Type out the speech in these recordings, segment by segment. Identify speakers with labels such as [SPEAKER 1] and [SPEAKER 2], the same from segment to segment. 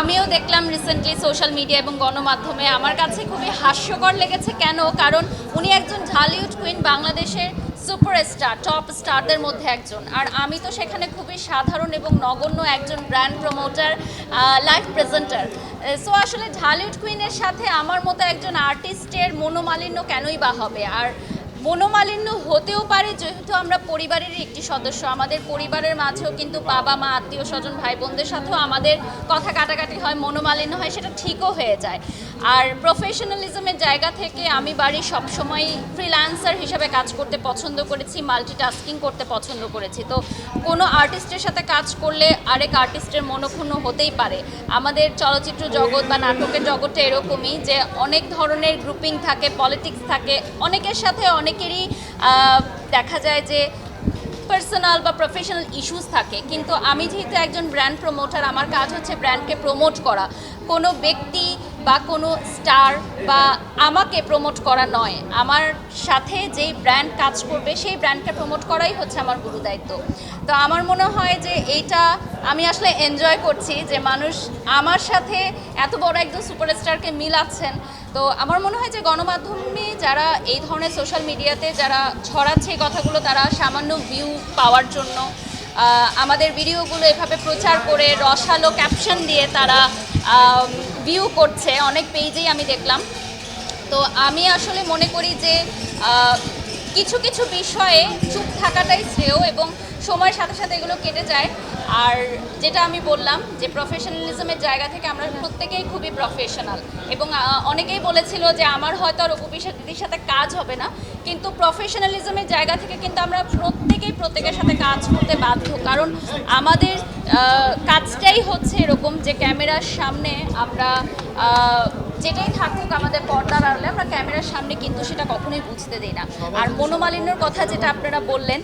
[SPEAKER 1] আমিও দেখলাম recently social media এবং গণমাধ্যমে। আমার কাছে খুবই হাস্যকর লেগেছে কেন? কারণ উনি একজন ঢালিউড কুইন বাংলাদেশের সুপারস্টার টপ স্টারদের মধ্যে একজন। আর আমি তো সেখানে খুবই সাধারণ এবং নগণ্য একজন brand promoter life presenter so আসলে ঢালিউড কুইনের সাথে আমার মতো একজন আর্টিস্টের মনোমালিন্য কেনই বা হবে? আর মনোমালিন্য হতেও পারে, যেহেতু আমরা পরিবারেরই একটি সদস্য। আমাদের পরিবারের মাঝেও কিন্তু বাবা, মা, আত্মীয় স্বজন ভাই বোনদের সাথেও আমাদের কথা কাটাকাটি হয়, মনোমালিন্য হয়, সেটা ঠিকও হয়ে যায়। আর প্রফেশনালিজমের জায়গা থেকে আমি বাড়ি সবসময় ফ্রিল্যান্সার হিসাবে কাজ করতে পছন্দ করেছি মাল্টিটাস্কিং করতে পছন্দ করেছি। তো কোনো আর্টিস্টের সাথে কাজ করলে আরেক আর্টিস্টের মনোক্ষুণ্ণ হতেই পারে। আমাদের চলচ্চিত্র জগৎ বা নাটকের জগৎটা এরকমই যে অনেক ধরনের গ্রুপিং থাকে পলিটিক্স থাকে, অনেকের সাথে অনেকেরই দেখা যায় যে পার্সোনাল বা প্রফেশনাল ইস্যুস থাকে। কিন্তু আমি যেহেতু একজন ব্র্যান্ড প্রমোটার আমার কাজ হচ্ছে ব্র্যান্ডকে প্রমোট করা। কোনো ব্যক্তি বা কোনো স্টার বা আমাকে প্রমোট করা নয়। আমার সাথে যেই ব্র্যান্ড কাজ করবে, সেই ব্র্যান্ডকে প্রমোট করাই হচ্ছে আমার গুরু দায়িত্ব। তো আমার মনে হয় যে এইটা আমি আসলে এনজয় করছি যে মানুষ আমার সাথে এত বড় একজন সুপারস্টারকে মিলাচ্ছেন। তো আমার মনে হয় যে গণমাধ্যমে যারা এই ধরনের সোশ্যাল মিডিয়াতে যারা ছড়াচ্ছে কথাগুলো, তারা সামান্য ভিউ পাওয়ার জন্য আমাদের ভিডিওগুলো এভাবে প্রচার করে রসালো ক্যাপশন দিয়ে তারা ভিউ করছে। অনেক পেজেই আমি দেখলাম। তো আমি আসলে মনে করি যে কিছু কিছু বিষয়ে চুপ থাকাটাই শ্রেয় এবং সময়ের সাথে সাথে এগুলো কেটে যায়। আর যেটা আমি বললাম যে প্রফেশনালিজমের জায়গা থেকে আমরা প্রত্যেকেই খুবই প্রফেশনাল এবং অনেকেই বলেছিল যে আমার হয়তো আর উপবিষা দিদির সাথে কাজ হবে না, কিন্তু প্রফেশনালিজমের জায়গা থেকে কিন্তু আমরা প্রত্যেকেই প্রত্যেকের সাথে কাজ করতে বাধ্য। কারণ আমাদের কাজটাই হচ্ছে এরকম যে ক্যামেরার সামনে আমরা যেটাই থাকুক আমাদের পর্দার আড়ালে, আমরা ক্যামেরার সামনে কিন্তু সেটা কখনোই বুঝতে দিই না। আর মনোমালিন্যর কথা যেটা আপনারা বললেন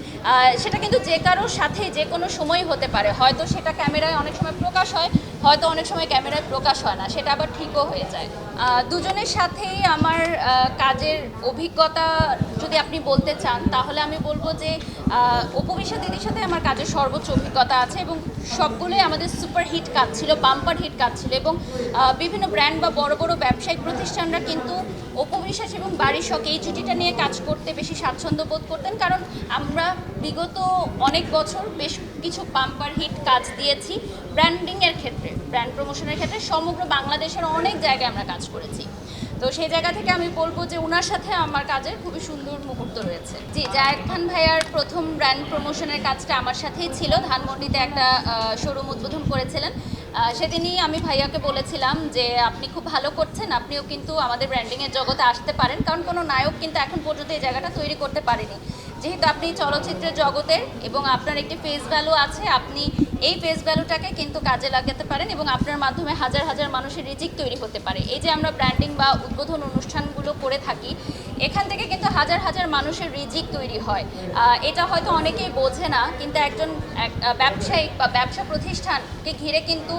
[SPEAKER 1] সেটা কিন্তু যে কারোর সাথে যে কোনো সময় হতে পারে। হয়তো সেটা ক্যামেরায় অনেক সময় প্রকাশ হয় হয়তো অনেক সময় ক্যামেরায় প্রকাশ হয় না, সেটা আবার ঠিকও হয়ে যায়। দুজনের সাথেই আমার কাজের অভিজ্ঞতা যদি আপনি বলতে চান, তাহলে আমি বলব যে উপবিশা দিদির সাথে আমার কাজের সর্বোচ্চ অভিজ্ঞতা আছে এবং সবগুলোই আমাদের সুপার হিট কাজ ছিল বাম্পার হিট কাজ ছিল এবং বিভিন্ন ব্র্যান্ড বা বড় বড় ব্যবসায়িক প্রতিষ্ঠানরা কিন্তু উপবিশ্বাস এবং বাড়ির শখ এই জুটিটা নিয়ে কাজ করতে বেশি স্বাচ্ছন্দ্য বোধ করতেন। কারণ আমরা বিগত অনেক বছর বেশ কিছু পাম্পার হিট কাজ দিয়েছি ব্র্যান্ডিংয়ের ক্ষেত্রে ব্র্যান্ড প্রমোশনের ক্ষেত্রে সমগ্র বাংলাদেশের অনেক জায়গায় আমরা কাজ করেছি। তো সেই জায়গা থেকে আমি বলব যে ওনার সাথে আমার কাজের খুবই সুন্দর মুহূর্ত রয়েছে। জি, জায়েদ খান ভাইয়ার প্রথম ব্র্যান্ড প্রমোশনের কাজটা আমার সাথেই ছিল। ধানমন্ডিতে একটা শোরুম উদ্বোধন করেছিলেন। সেদিনই আমি ভাইয়াকে বলেছিলাম যে আপনি খুব ভালো করছেন, আপনিও কিন্তু আমাদের ব্র্যান্ডিংয়ের জগতে আসতে পারেন। কারণ কোনো নায়ক কিন্তু এখন পর্যন্ত এই জায়গাটা তৈরি করতে পারেনি। যেহেতু আপনি চলচ্চিত্রের জগতের এবং আপনার একটি ফেস ভ্যালু আছে আপনি এই ফেস ভ্যালুটাকে কিন্তু কাজে লাগাতে পারেন এবং আপনার মাধ্যমে হাজার হাজার মানুষের রিজিক তৈরি হতে পারে। এই যে আমরা ব্র্যান্ডিং বা উদ্বোধন অনুষ্ঠানগুলো করে থাকি, এখান থেকে কিন্তু হাজার হাজার মানুষের রিজিক তৈরি হয়। এটা হয়তো অনেকেই বোঝে না, কিন্তু একজন ব্যবসায়িক বা ব্যবসা প্রতিষ্ঠানকে ঘিরে কিন্তু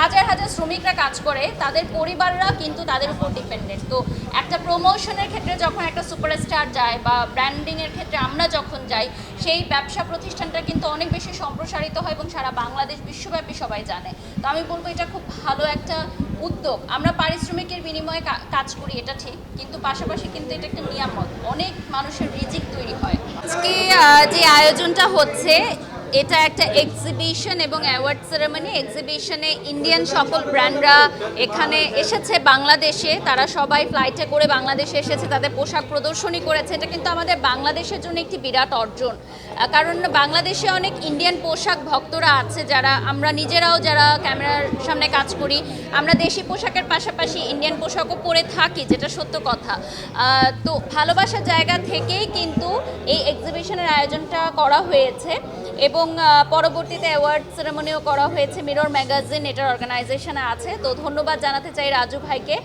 [SPEAKER 1] হাজার হাজার শ্রমিকরা কাজ করে, তাদের পরিবাররা কিন্তু তাদের উপর ডিপেন্ডেন্ট তো একটা প্রমোশনের ক্ষেত্রে যখন একটা সুপারস্টার যায় বা ব্র্যান্ডিংয়ের ক্ষেত্রে আমরা যখন যাই, সেই ব্যবসা প্রতিষ্ঠানটা কিন্তু অনেক বেশি সম্প্রসারিত হয় এবং সারা বাংলাদেশ বিশ্বব্যাপী সবাই জানে। তো আমি বলব এটা খুব ভালো একটা উদ্যোগ। আমরা পারিশ্রমিকের বিনিময়ে কাজ করি, এটা ঠিক, কিন্তু পাশাপাশি কিন্তু এটা একটা নিয়ামত। অনেক মানুষের রিজিক তৈরি হয়। আজকে যে আয়োজনটা হচ্ছে এটা একটা এক্সিবিশন এবং অ্যাওয়ার্ড সেরেমনি এক্সিবিশনে ইন্ডিয়ান সকল ব্র্যান্ডরা এখানে এসেছে বাংলাদেশে। তারা সবাই ফ্লাইটে করে বাংলাদেশে এসেছে, তাদের পোশাক প্রদর্শনী করেছে। এটা কিন্তু আমাদের বাংলাদেশের জন্য একটি বিরাট অর্জন। কারণ বাংলাদেশে অনেক ইন্ডিয়ান পোশাক ভক্তরা আছে যারা, আমরা নিজেরাও যারা ক্যামেরার সামনে কাজ করি, আমরা দেশি পোশাকের পাশাপাশি ইন্ডিয়ান পোশাকও পরে থাকি, যেটা সত্য কথা। তো ভালোবাসার জায়গা থেকেই কিন্তু এই এক্সিবিশনের আয়োজনটা করা হয়েছে। এবং পরবর্তীতে অ্যাওয়ার্ড সেরেমনিও করা হয়েছে। মিরর ম্যাগাজিন এটার অর্গানাইজেশনে আছে। তো ধন্যবাদ জানাতে চাই রাজু ভাইকে।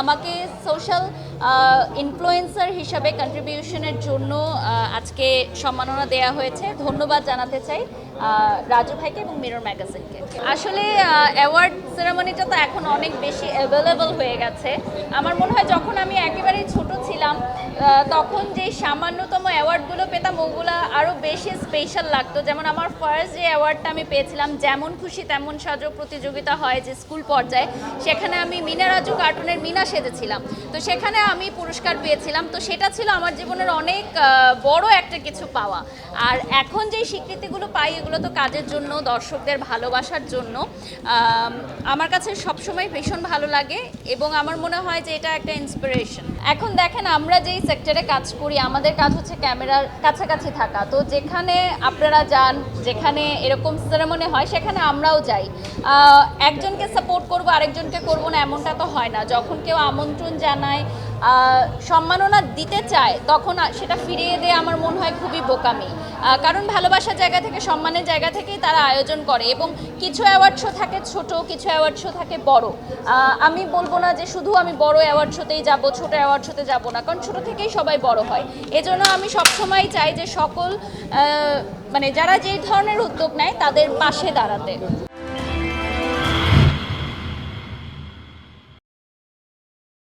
[SPEAKER 1] আমাকে সোশ্যাল ইনফ্লুয়েন্সার হিসাবে কন্ট্রিবিউশনের জন্য আজকে সম্মাননা দেয়া হয়েছে। ধন্যবাদ জানাতে চাই। রাজু ভাইকে এবং মিরর ম্যাগাজিনকে। আসলে অ্যাওয়ার্ড সেরেমনি টেকনোলজিটা তো এখন অনেক বেশি অ্যাভেলেবল হয়ে গেছে। আমার মনে হয় যখন আমি একেবারেই ছোট ছিলাম তখন যে সামান্যতম অ্যাওয়ার্ডগুলো পেতাম, ওগুলো আরও বেশি স্পেশাল লাগতো। যেমন আমার ফার্স্ট যে অ্যাওয়ার্ডটা আমি পেয়েছিলাম, যেমন খুশি তেমন সাজো প্রতিযোগিতা হয় যে স্কুল পর্যায়ে। সেখানে আমি মিনা রাজু কার্টুনের মিনা সেজেছিলাম। তো সেখানে আমি পুরস্কার পেয়েছিলাম। তো সেটা ছিল আমার জীবনের অনেক বড় একটা কিছু পাওয়া। আর এখন যে স্বীকৃতিগুলো পাই এগুলো তো কাজের জন্য, দর্শকদের ভালোবাসার জন্য। আমার কাছে সবসময় ভীষণ ভালো লাগে এবং আমার মনে হয় যে এটা একটা ইন্সপিরেশন এখন দেখেন, আমরা যেই সেক্টরে কাজ করি, আমাদের কাজ হচ্ছে ক্যামেরার কাছাকাছি থাকা। তো যেখানে আপনারা যান, যেখানে এরকম সেরেমনি হয়, সেখানে আমরাও যাই। একজনকে সাপোর্ট করব, আরেকজনকে করব না, এমনটা তো হয় না। যখন কেউ আমন্ত্রণ জানায় সম্মাননা দিতে চায়, তখন সেটা ফিরিয়ে দেয় আমার মনে হয় খুবই বোকামি। কারণ ভালোবাসার জায়গা থেকে, সম্মানের জায়গা থেকেই তারা আয়োজন করে এবং কিছু অ্যাওয়ার্ড শো থাকে ছোট, কিছু অ্যাওয়ার্ড শো থাকে বড়। আমি বলব না যে শুধু আমি বড় অ্যাওয়ার্ড শোতেই যাব, ছোট অ্যাওয়ার্ড শোতে যাব না, কারণ ছোট থেকেই সবাই বড় হয়। এজন্য আমি সবসময় চাই যে সকল মানে যারা যেই ধরনের উদ্যোগ নেয় তাদের পাশে দাঁড়াতে।